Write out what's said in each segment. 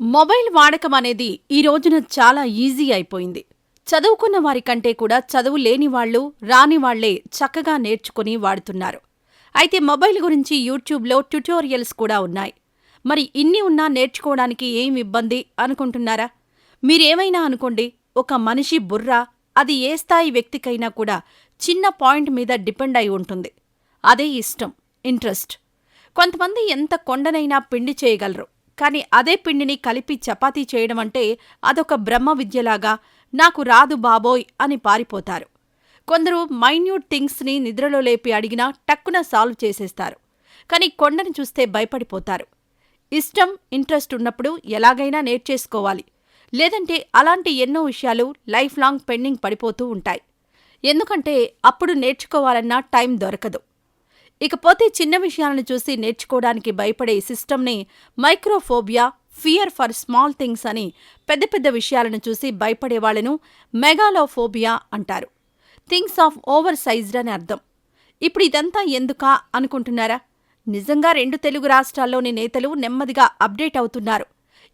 Mobile వాడకం అనేది ఈ రోజున చాలా ఈజీ అయిపోయింది. చదువుకున్న వారి కంటే కూడా చదువు లేని వాళ్ళు రాని వాళ్ళే చక్కగా నేర్చుకుని వాడుతున్నారు. అయితే మొబైల్ గురించి యూట్యూబ్లో ట్యుటోరియల్స్ కూడా ఉన్నాయి. మరి ఇన్ని ఉన్నా నేర్చుకోవడానికి ఏం ఇబ్బంది అనుకుంటున్నారా? మీరేమైనా అనుకోండి ఒక మనిషి బుర్ర అది ఏ స్థాయి వ్యక్తికైనా కూడా చిన్న పాయింట్ మీద డిపెండ్ అయి ఉంటుంది. అదే ఇష్టం ఇంట్రెస్ట్. కొంతమంది ఎంత కొండనైనా పిండి చేయగలరు. కానీ అదే పిండిని కలిపి చపాతీ చేయడం అంటే అదొక బ్రహ్మ విద్యలాగా నాకు రాదు బాబోయ్ అని పారిపోతారు. కొందరు మైన్యూట్ థింగ్స్ని నిద్రలో లేపి అడిగినా టక్కున సాల్వ్ చేసేస్తారు. కానీ కొండని చూస్తే భయపడిపోతారు. ఇష్టం ఇంట్రెస్ట్ ఉన్నప్పుడు ఎలాగైనా నేర్చేసుకోవాలి. లేదంటే అలాంటి ఎన్నో విషయాలు లైఫ్ లాంగ్ పెండింగ్ పడిపోతూ ఉంటాయి. ఎందుకంటే అప్పుడు నేర్చుకోవాలన్నా టైం దొరకదు. ఇకపోతే చిన్న విషయాలను చూసి నేర్చుకోవడానికి భయపడే సిస్టమ్ని microphobia fear for small things అని పెద్ద పెద్ద విషయాలను చూసి భయపడే వాళ్ళను మెగాలోఫోబియా అంటారు. థింగ్స్ ఆఫ్ ఓవర్ సైజ్డ్ అని అర్థం. ఇప్పుడు ఇదంతా ఎందుకా అనుకుంటున్నారా? నిజంగా రెండు తెలుగు రాష్ట్రాల్లోని నేతలు నెమ్మదిగా అప్డేట్ అవుతున్నారు.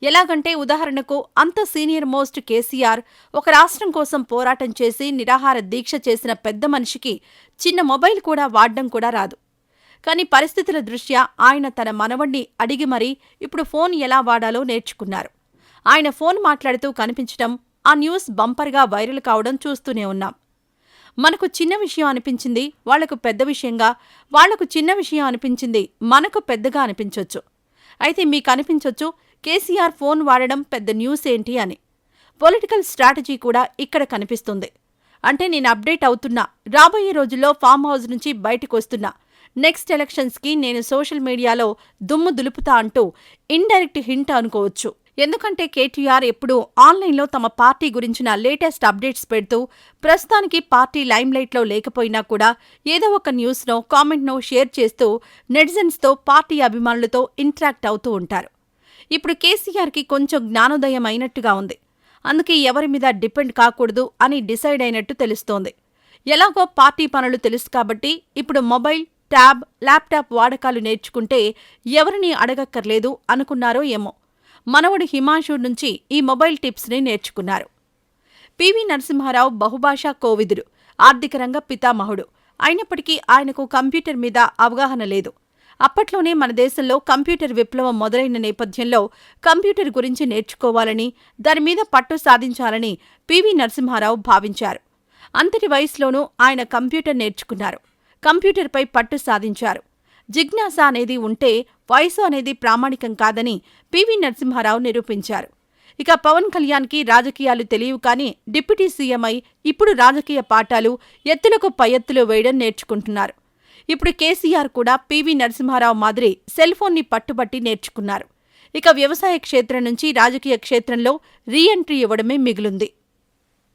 ఎలాగంటే ఉదాహరణకు అంత సీనియర్ మోస్ట్ కేసీఆర్ ఒక రాష్ట్రం కోసం పోరాటం చేసి నిరాహార దీక్ష చేసిన పెద్ద మనిషికి చిన్న మొబైల్ కూడా వాడ్డం కూడా రాదు. కానీ పరిస్థితుల దృష్ట్యా ఆయన తన మనవణ్ణి అడిగి మరీ ఇప్పుడు ఫోన్ ఎలా వాడాలో నేర్చుకున్నారు. ఆయన ఫోన్ మాట్లాడుతూ కనిపించటం ఆ న్యూస్ బంపర్గా వైరల్ కావడం చూస్తూనే ఉన్నాం. మనకు చిన్న విషయం అనిపించింది వాళ్ళకు పెద్ద విషయంగా వాళ్ళకు చిన్న విషయం అనిపించింది మనకు పెద్దగా అనిపించొచ్చు. అయితే మీకు అనిపించొచ్చు కేసీఆర్ ఫోన్ వాడడం పెద్ద న్యూస్ ఏంటి అని. పొలిటికల్ స్ట్రాటజీ కూడా ఇక్కడ కనిపిస్తుంది. అంటే నేను అప్డేట్ అవుతున్నా రాబోయే రోజుల్లో ఫామ్ హౌస్ నుంచి బయటకు వస్తున్నా నెక్స్ట్ ఎలక్షన్స్కి నేను సోషల్ మీడియాలో దుమ్ము దులుపుతా అంటూ ఇండైరెక్ట్ హింట్ అనుకోవచ్చు. ఎందుకంటే కేటీఆర్ ఎప్పుడూ ఆన్లైన్లో తమ పార్టీ గురించిన లేటెస్ట్ అప్డేట్స్ పెడుతూ ప్రస్తుతానికి పార్టీ లైమ్లైట్లో లేకపోయినా కూడా ఏదో ఒక న్యూస్నో కామెంట్నో షేర్ చేస్తూ నెటిజన్స్తో పార్టీ అభిమానులతో ఇంటరాక్ట్ అవుతూ ఉంటారు. ఇప్పుడు కేసీఆర్కి కొంచెం జ్ఞానోదయం అయినట్టుగా ఉంది. అందుకే ఎవరి మీద డిపెండ్ కాకూడదు అని డిసైడ్ అయినట్టు తెలుస్తోంది. ఎలాగో పార్టీ పనులు తెలుసు కాబట్టి ఇప్పుడు మొబైల్ ట్యాబ్ ల్యాప్టాప్ వాడకాలు నేర్చుకుంటే ఎవరిని అడగక్కర్లేదు అనుకున్నారో ఏమో. మనవడు హిమాంశు నుంచి ఈ మొబైల్ టిప్స్ని నేర్చుకున్నారు. పివి నరసింహారావు బహుభాషా కోవిదుడు ఆర్థిక రంగ పితామహుడు. అయినప్పటికీ ఆయనకు కంప్యూటర్ మీద అవగాహన లేదు. అప్పట్లోనే మన దేశంలో కంప్యూటర్ విప్లవం మొదలైన నేపథ్యంలో కంప్యూటర్ గురించి నేర్చుకోవాలని దాని మీద పట్టు సాధించాలని పివి నరసింహారావు భావించారు. అంతటి వయసులోనూ ఆయన కంప్యూటర్ నేర్చుకున్నారు. కంప్యూటర్పై పట్టు సాధించారు. జిజ్ఞాస అనేది ఉంటే వయసు అనేది ప్రామాణికం కాదని పివి నరసింహారావు నిరూపించారు. ఇక పవన్ కళ్యాణ్కి రాజకీయాలు తెలియవు కానీ డిప్యూటీ సీఎం అయి ఇప్పుడు రాజకీయ పాఠాలు ఎత్తులకు పైఎత్తులు వేయడం నేర్చుకుంటున్నారు. ఇప్పుడు కేసీఆర్ కూడా పివి నరసింహారావు మాదిరి సెల్ ఫోన్ని పట్టుబట్టి నేర్చుకున్నారు. ఇక వ్యవసాయ క్షేత్రం నుంచి రాజకీయ క్షేత్రంలో రీ ఎంట్రీ ఇవ్వడమే మిగిలింది.